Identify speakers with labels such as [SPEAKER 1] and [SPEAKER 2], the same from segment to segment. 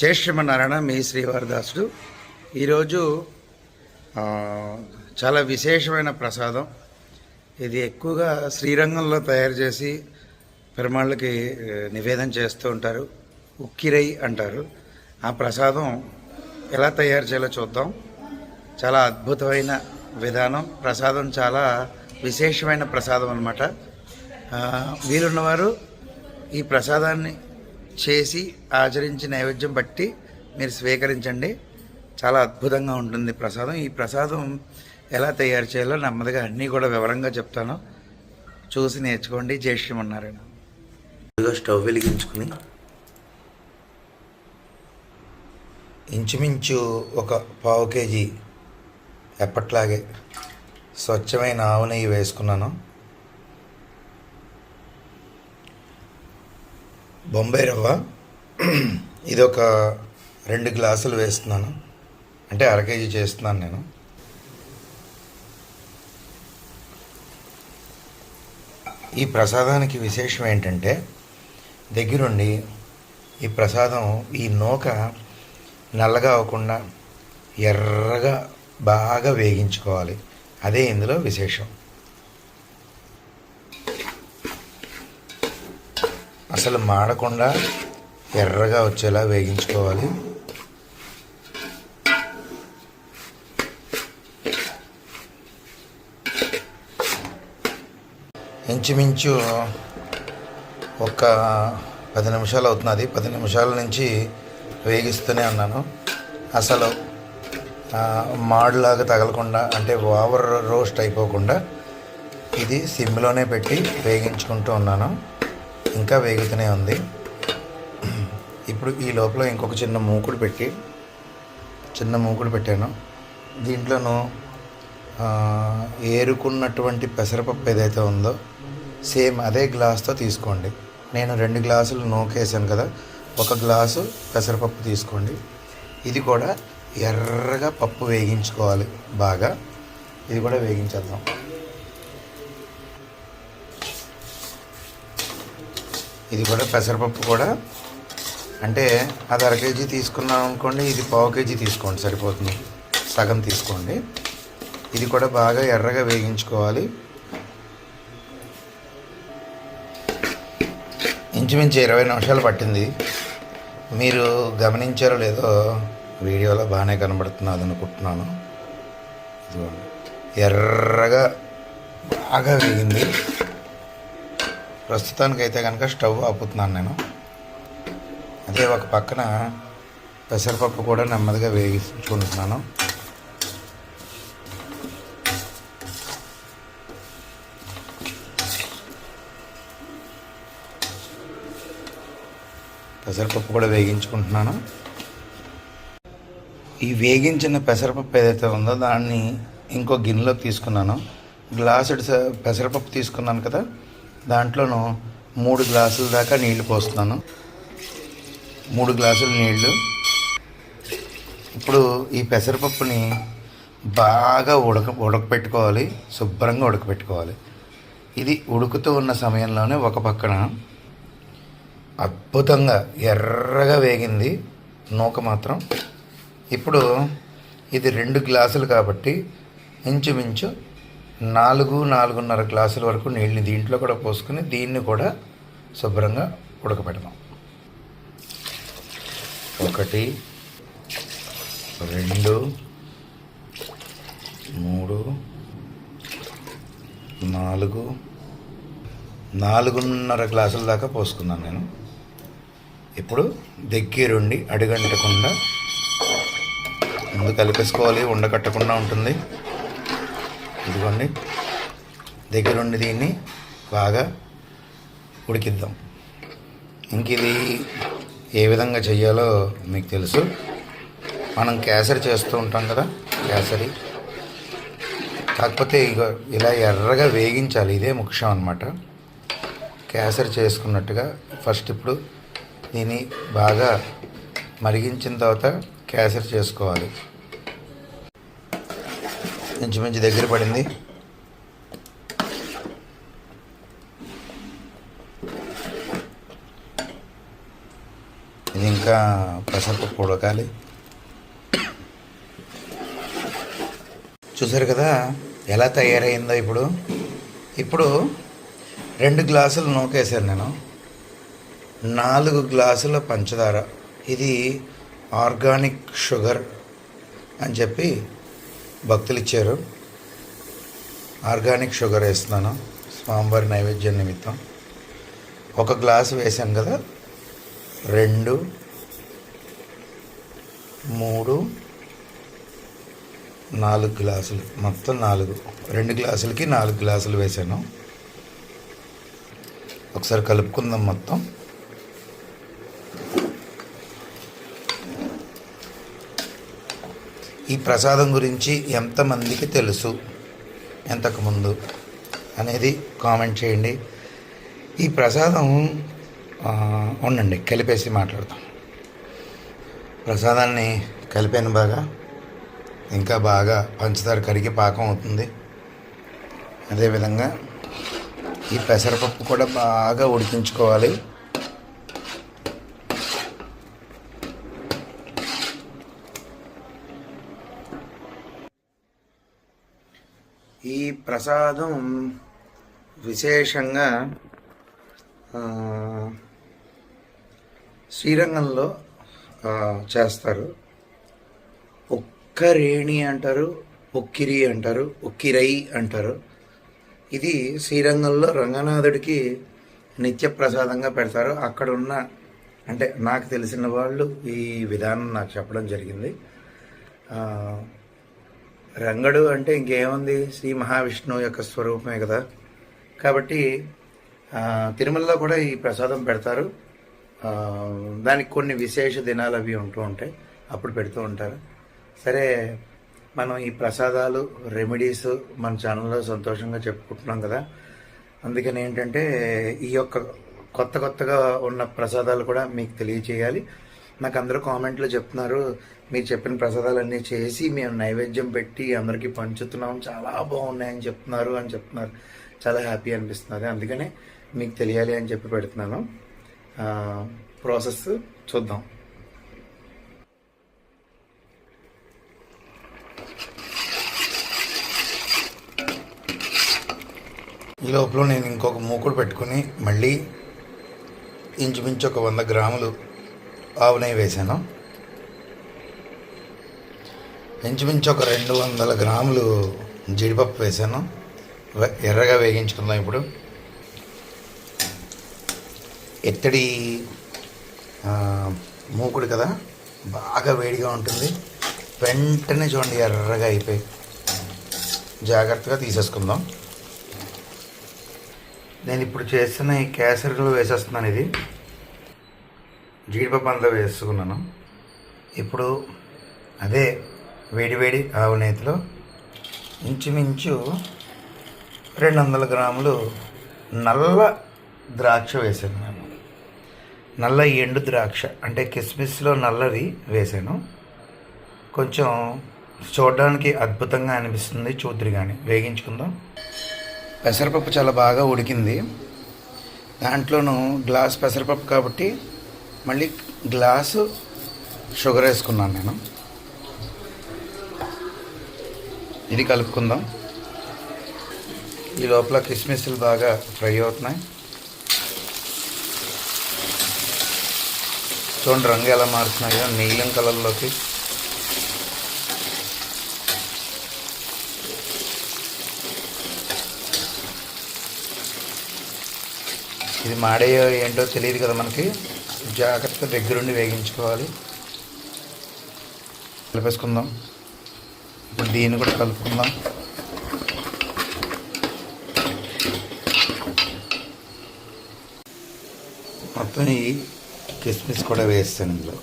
[SPEAKER 1] జై మీ శ్రీవారదాసుడు. ఈరోజు చాలా విశేషమైన ప్రసాదం. ఇది ఎక్కువగా శ్రీరంగంలో తయారు చేసి పెరుమాళ్ళకి నివేదన చేస్తూ ఉంటారు. ఉక్కిరై అంటారు. ఆ ప్రసాదం ఎలా తయారు చేయాలో చూద్దాం. చాలా అద్భుతమైన విధానం. ప్రసాదం చాలా విశేషమైన ప్రసాదం అనమాట వీలున్నవారు ఈ ప్రసాదాన్ని చేసి ఆచరించి నైవేద్యం బట్టి మీరు స్వీకరించండి. చాలా అద్భుతంగా ఉంటుంది ప్రసాదం. ఈ ప్రసాదం ఎలా తయారు చేయాలో నెమ్మదిగా అన్నీ కూడా వివరంగా చెప్తాను. చూసి నేర్చుకోండి. జై ముందుగా ఇదిగో స్టవ్ వెలిగించుకుని ఇంచుమించు ఒక పావు కేజీ ఎప్పట్లాగే స్వచ్ఛమైన ఆవు నెయ్యి వేసుకున్నాను. బొంబాయి రవ్వ. ఇది ఒక రెండు గ్లాసులు వేస్తున్నాను. అంటే అర కేజీ చేస్తున్నాను నేను. ఈ ప్రసాదానికి విశేషం ఏంటంటే దగ్గరుండి ఈ ప్రసాదం ఈ నూక నల్లగా అవ్వకుండా ఎర్రగా బాగా వేగించుకోవాలి. అదే ఇందులో విశేషం. అసలు మాడకుండా ఎర్రగా వచ్చేలా వేగించుకోవాలి. ఇంచుమించు ఒక పది నిమిషాలు అవుతున్నది. పది నిమిషాల నుంచి వేగిస్తూనే ఉన్నాను. అసలు మాడులాగా తగలకుండా అంటే ఓవర్ రోస్ట్ అయిపోకుండా ఇది సిమ్లోనే పెట్టి వేగించుకుంటూ ఉన్నాను. ఇంకా వేగుతూనే ఉంది. ఇప్పుడు ఈ లోపల ఇంకొక చిన్న మూకుడు పెట్టి చిన్న మూకుడు పెట్టాను. దీంట్లోనూ ఏరుకున్నటువంటి పెసరపప్పు ఏదైతే ఉందో సేమ్ అదే గ్లాస్తో తీసుకోండి. నేను రెండు గ్లాసులు నూకేసాను కదా ఒక గ్లాసు పెసరపప్పు తీసుకోండి. ఇది కూడా ఎర్రగా పప్పు వేగించుకోవాలి బాగా. ఇది కూడా వేగించేద్దాం. ఇది కూడా పెసరపప్పు కూడా. అంటే అది అర కేజీ తీసుకున్నాం అనుకోండి ఇది పావు కేజీ తీసుకోండి సరిపోతుంది. సగం తీసుకోండి. ఇది కూడా బాగా ఎర్రగా వేగించుకోవాలి. ఇంచుమించు ఇరవై నిమిషాలు పట్టింది. మీరు గమనించారో లేదో వీడియోలో బాగానే కనబడుతున్నది అనుకుంటున్నాను. ఇదిగోండి. ఎర్రగా బాగా వేగింది. ప్రస్తుతానికైతే కనుక స్టవ్ ఆపుతున్నాను నేను. అదే ఒక పక్కన పెసరపప్పు కూడా నెమ్మదిగా వేగించుకుంటున్నాను పెసరపప్పు కూడా వేగించుకుంటున్నాను. ఈ వేగించిన పెసరపప్పు ఏదైతే ఉందో దాన్ని ఇంకో గిన్నెలోకి తీసుకున్నాను. గ్లాసుడు పెసరపప్పు తీసుకున్నాను కదా. దాంట్లోనూ మూడు గ్లాసుల దాకా నీళ్ళు పోస్తున్నాను. మూడు గ్లాసుల నీళ్ళు. ఇప్పుడు ఈ పెసరపప్పుని బాగా ఉడక ఉడకపెట్టుకోవాలి. శుభ్రంగా ఉడకపెట్టుకోవాలి. ఇది ఉడుకుతూ ఉన్న సమయంలోనే ఒక పక్కన అద్భుతంగా ఎర్రగా వేగింది నూక మాత్రం. ఇప్పుడు ఇది రెండు గ్లాసులు కాబట్టి ఇంచుమించు నాలుగు నాలుగున్నర గ్లాసుల వరకు నీళ్ళని దీంట్లో కూడా పోసుకుని దీన్ని కూడా శుభ్రంగా ఉడకబెడదాం ఒకటి రెండు మూడు నాలుగు నాలుగున్నర గ్లాసుల దాకా పోసుకున్నాను నేను. ఇప్పుడు దగ్గరుండి అడుగంటకుండా ముందు కలిపేసుకోవాలి ఉండకట్టకుండా ఉంటుంది. ఇదిగోండి. దగ్గరుండి దీన్ని బాగా ఉడికిద్దాం. ఇంక ఇది ఏ విధంగా చేయాలో మీకు తెలుసు. మనం కేసరి చేస్తూ ఉంటాం కదా కేసరి. కాకపోతే ఇక ఇలా ఎర్రగా వేగించాలి ఇదే ముఖ్యం అనమాట కేసరి చేసుకున్నట్టుగా ఫస్ట్ ఇప్పుడు దీన్ని బాగా మరిగించిన తర్వాత కేసరి చేసుకోవాలి. ఇంచుమించు దగ్గర పడింది. ఇది ఇంకా పెసరపప్పు ఉడకాలి. చూసారు కదా ఎలా తయారైందో ఇప్పుడు. ఇప్పుడు రెండు గ్లాసులు నూకేసాను నేను. నాలుగు గ్లాసుల పంచదార. ఇది ఆర్గానిక్ షుగర్ అని చెప్పి భక్తులు ఇచ్చారు ఆర్గానిక్ షుగర్ వేస్తున్నాను. స్వామివారి నైవేద్యం నిమిత్తం. ఒక గ్లాసు వేసాం కదా? రెండు మూడు నాలుగు గ్లాసులు. మొత్తం నాలుగు. రెండు గ్లాసులకి నాలుగు గ్లాసులు వేసాను ఒకసారి కలుపుకుందాం మొత్తం. ఈ ప్రసాదం గురించి ఎంతమందికి తెలుసు? ఎంతకుముందు? అనేది కామెంట్ చేయండి. ఈ ప్రసాదం ఉండండి కలిపేసి మాట్లాడతాం. ప్రసాదాన్ని కలిపాను బాగా. ఇంకా బాగా పంచదార కరిగి పాకం అవుతుంది. అదేవిధంగా ఈ పెసరపప్పు కూడా బాగా ఉడికించుకోవాలి ఈ ప్రసాదం విశేషంగా శ్రీరంగంలో చేస్తారు. ఒక్కరేణి అంటారు ఒక్కిరి అంటారు ఒక్కిరై అంటారు. ఇది శ్రీరంగంలో రంగనాథుడికి నిత్య ప్రసాదంగా పెడతారు. అక్కడ ఉన్న అంటే నాకు తెలిసిన వాళ్ళు ఈ విధానం నాకు చెప్పడం జరిగింది. రంగడు అంటే ఇంకేముంది? శ్రీ మహావిష్ణువు యొక్క స్వరూపమే కదా. కాబట్టి తిరుమలలో కూడా ఈ ప్రసాదం పెడతారు. దానికి కొన్ని విశేష దినాలు అవి ఉంటూ ఉంటాయి. అప్పుడు పెడుతూ ఉంటారు. సరే మనం ఈ ప్రసాదాలు రెమెడీస్ మన ఛానల్లో సంతోషంగా చెప్పుకుంటున్నాం కదా. అందుకని ఏంటంటే ఈ యొక్క కొత్త కొత్తగా ఉన్న ప్రసాదాలు కూడా మీకు తెలియచేయాలి. నాకు అందరూ కామెంట్లో చెప్తున్నారు మీరు చెప్పిన ప్రసాదాలన్నీ చేసి మేము నైవేద్యం పెట్టి అందరికీ పంచుతున్నాం. చాలా బాగున్నాయని చెప్తున్నారు అని చెప్తున్నారు. చాలా హ్యాపీ అనిపిస్తున్నారు అందుకనే మీకు తెలియాలి అని చెప్పి పెడుతున్నాను. ప్రాసెస్ చూద్దాం. ఈ లోపల నేను ఇంకొక మూకుడు పెట్టుకుని మళ్ళీ ఇంచుమించు ఒక వంద గ్రాములు ఆవు నెయ్యి వేసాను ఇంచుమించు ఒక రెండు వందల గ్రాములు జీడిపప్పు వేసాను ఎర్రగా వేగించుకుందాం ఇప్పుడు. ఎత్తడి మూకుడు కదా? బాగా వేడిగా ఉంటుంది. వెంటనే చూడండి ఎర్రగా అయిపోయి. జాగ్రత్తగా తీసేసుకుందాం. నేను ఇప్పుడు చేస్తున్న ఈ కేసరిలో వేసేస్తున్నాను ఇది. జీడిపప్పు అంతా వేసుకున్నాను. ఇప్పుడు అదే వేడివేడి ఆవు నేతిలో ఇంచుమించు రెండు వందల గ్రాములు నల్ల ద్రాక్ష వేసాను నేను. నల్ల ఎండు ద్రాక్ష అంటే కిస్మిస్లో నల్లది వేసాను కొంచెం చూడడానికి అద్భుతంగా అనిపిస్తుంది చూద్దరు కానీ వేగించుకుందాం. పెసరపప్పు చాలా బాగా ఉడికింది. దాంట్లోనూ గ్లాస్ పెసరపప్పు కాబట్టి మళ్ళీ గ్లాసు షుగర్ వేసుకున్నాను నేను. ఇది కలుపుకుందాం. ఈ లోపల కిస్మిస్లు బాగా ఫ్రై అవుతున్నాయి. చూడండి రంగు ఎలా మారుతున్నాయో నీలం కలర్లోకి. ఇది మాడేయో ఏంటో తెలియదు కదా మనకి. జాగ్రత్తగా దగ్గరుండి వేగించుకోవాలి. కలిపేసుకుందాం. ఇప్పుడు దీన్ని కూడా కలుపుకుందాం. మొత్తం ఈ కిస్మిస్ కూడా వేస్తాను ఇందులో.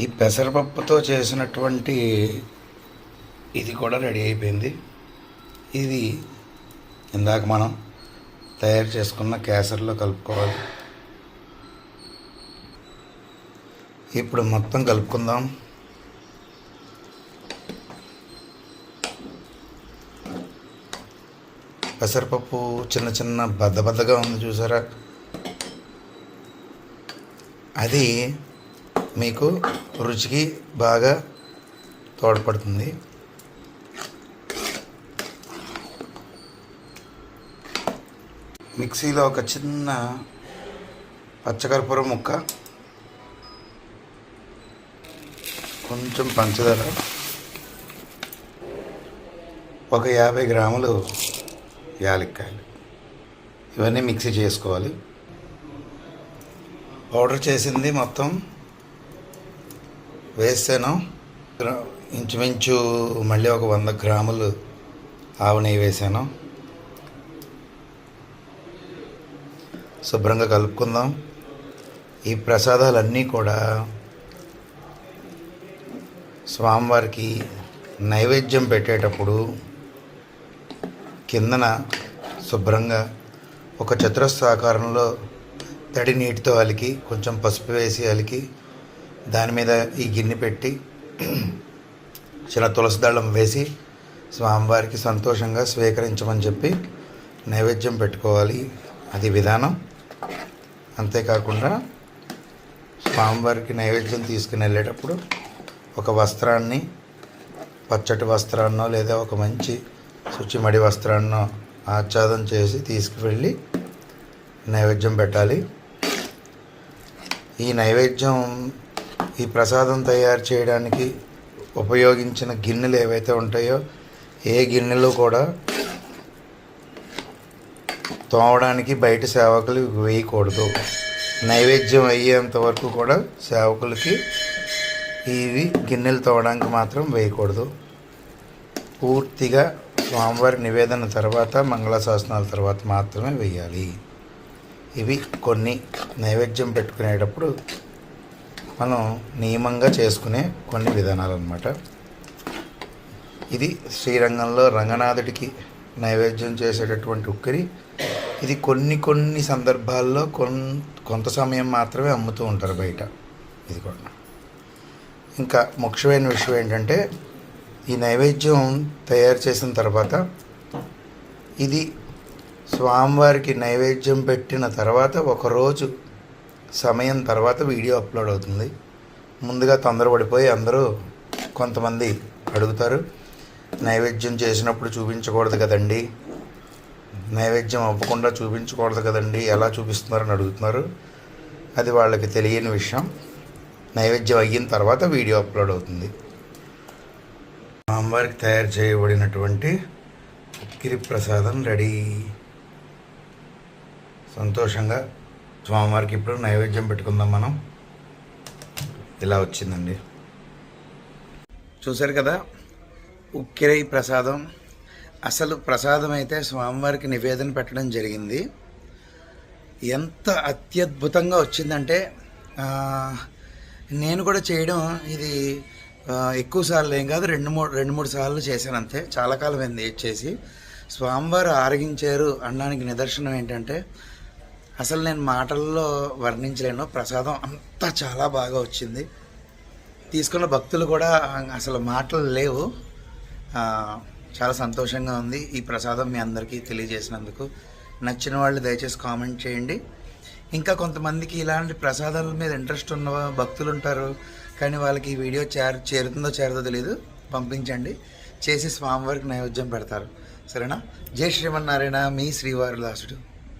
[SPEAKER 1] ఈ పెసరపప్పుతో చేసినటువంటి ఇది కూడా రెడీ అయిపోయింది. ఇది ఇందాక మనం తయారు చేసుకున్న కేసరిలో కలుపుకోవాలి. ఇప్పుడు మొత్తం కలుపుకుందాం. పెసరపప్పు చిన్న చిన్న బద్ద బద్దగా ఉంది చూసారా? అది మీకు రుచికి బాగా తోడ్పడుతుంది. మిక్సీలో ఒక చిన్న పచ్చకర్పూరం ముక్క కొంచెం పంచదార ఒక యాభై గ్రాములు యాలక్కాయలు. ఇవన్నీ మిక్సీ చేసుకోవాలి. పౌడర్ చేసింది మొత్తం వేసాను. ఇంచుమించు మళ్ళీ ఒక వంద గ్రాములు ఆవు నెయ్యి వేసాను. శుభ్రంగా కలుపుకుందాం. ఈ ప్రసాదాలన్నీ కూడా స్వామివారికి నైవేద్యం పెట్టేటప్పుడు కిందన శుభ్రంగా ఒక చతురస్రాకారంలో తడి నీటితో అలికి కొంచెం పసుపు వేసి అలికి దాని మీద ఈ గిన్నె పెట్టి చిన్న తులసి దళం వేసి స్వామివారికి సంతోషంగా స్వీకరించమని చెప్పి నైవేద్యం పెట్టుకోవాలి. అది విధానం. అంతేకాకుండా స్వామివారికి నైవేద్యం తీసుకుని వెళ్ళేటప్పుడు ఒక వస్త్రాన్ని పచ్చటి వస్త్రాన్నో లేదా ఒక మంచి శుచిమడి వస్త్రాన్నో ఆచ్ఛాదం చేసి తీసుకువెళ్ళి నైవేద్యం పెట్టాలి. ఈ నైవేద్యం ఈ ప్రసాదం తయారు చేయడానికి ఉపయోగించిన గిన్నెలు ఏవైతే ఉంటాయో ఏ గిన్నెలో కూడా తోమడానికి బయట సేవకులు వేయకూడదు. నైవేద్యం అయ్యేంత వరకు కూడా సేవకులకి ఇవి గిన్నెలు తోవడానికి మాత్రం వేయకూడదు. పూర్తిగా స్వామివారి నివేదన తర్వాత మంగళాశాసనాల తర్వాత మాత్రమే వేయాలి. ఇవి కొన్ని నైవేద్యం పెట్టుకునేటప్పుడు మనం నియమంగా చేసుకునే కొన్ని విధానాలు అన్నమాట ఇది శ్రీరంగంలో రంగనాథుడికి నైవేద్యం చేసేటటువంటి ఉక్కిరి ఇది కొన్ని కొన్ని సందర్భాల్లో కొన్ కొంత సమయం మాత్రమే అమ్ముతూ ఉంటారు బయట. ఇది కూడా. ఇంకా ముఖ్యమైన విషయం ఏంటంటే ఈ నైవేద్యం తయారు చేసిన తర్వాత ఇది స్వామివారికి నైవేద్యం పెట్టిన తర్వాత ఒకరోజు సమయం తర్వాత వీడియో అప్లోడ్ అవుతుంది. ముందుగా తొందరపడిపోయి అందరూ కొంతమంది అడుగుతారు నైవేద్యం చేసినప్పుడు చూపించకూడదు కదండీ. నైవేద్యం అవ్వకుండా చూపించకూడదు కదండి. ఎలా చూపిస్తున్నారని అడుగుతున్నారు. అది వాళ్ళకి తెలియని విషయం. నైవేద్యం అయిన తర్వాత వీడియో అప్లోడ్ అవుతుంది. అమ్మవారికి తయారు చేయబడినటువంటి ఉక్కిరి ప్రసాదం రెడీ. సంతోషంగా స్వామివారికి ఇప్పుడు నైవేద్యం పెట్టుకుందాం మనం. ఇలా వచ్చిందండి. చూశారు కదా? ఉక్కిరై ప్రసాదం. అసలు ప్రసాదం అయితే స్వామివారికి నివేదన పెట్టడం జరిగింది. ఎంత అత్యద్భుతంగా వచ్చిందంటే నేను కూడా చేయడం ఇది ఎక్కువ సార్లు ఏం కాదు రెండు మూడు రెండు మూడు సార్లు చేశాను అంతే. చాలా కాలం అయింది చేసి. స్వామివారు ఆరగించారు అనడానికి నిదర్శనం ఏంటంటే అసలు నేను మాటల్లో వర్ణించలేను. ప్రసాదం అంతా చాలా బాగా వచ్చింది. తీసుకున్న భక్తులు కూడా అసలు మాటలు లేవు. చాలా సంతోషంగా ఉంది ఈ ప్రసాదం మీ అందరికీ తెలియజేసినందుకు. నచ్చిన వాళ్ళు దయచేసి కామెంట్ చేయండి. ఇంకా కొంతమందికి ఇలాంటి ప్రసాదాల మీద ఇంట్రెస్ట్ ఉన్న భక్తులు ఉంటారు కానీ వాళ్ళకి ఈ వీడియో చేర చేరుతుందో చేరదో తెలియదు పంపించండి. చేసి స్వామివారికి నైవేద్యం పెడతారు. సరేనా? జై శ్రీమన్నారాయణ మీ శ్రీవారి దాసుడు